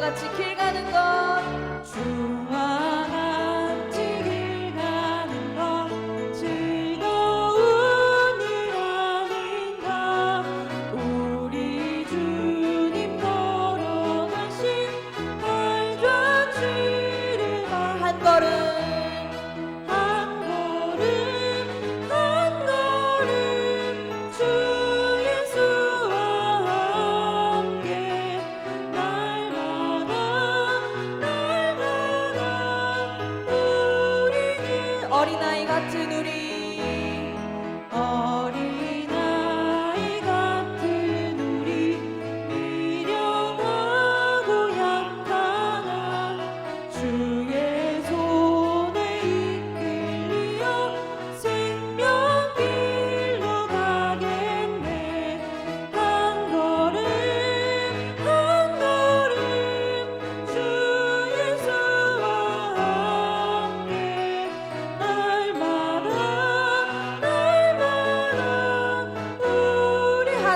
같이 길 가는 것 어린아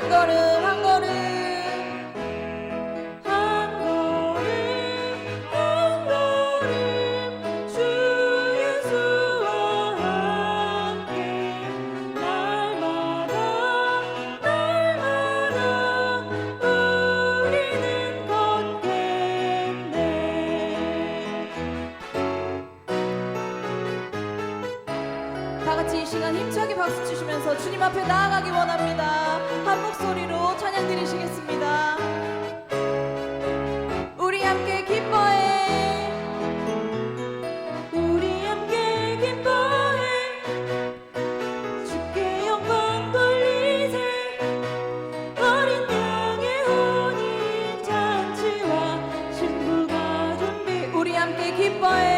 우 다 같이 이 시간 힘차게 박수 치시면서 주님 앞에 나아가기 원합니다. 한 목소리로 찬양 드리시겠습니다. 우리 함께 기뻐해. 우리 함께 기뻐해 주께 영광 돌리세 어린 양의 혼인 잔치와 신부가 준비 우리 함께 기뻐해.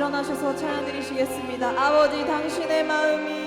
일어나셔서 찬양 드리시겠습니다. 아버지 당신의 마음이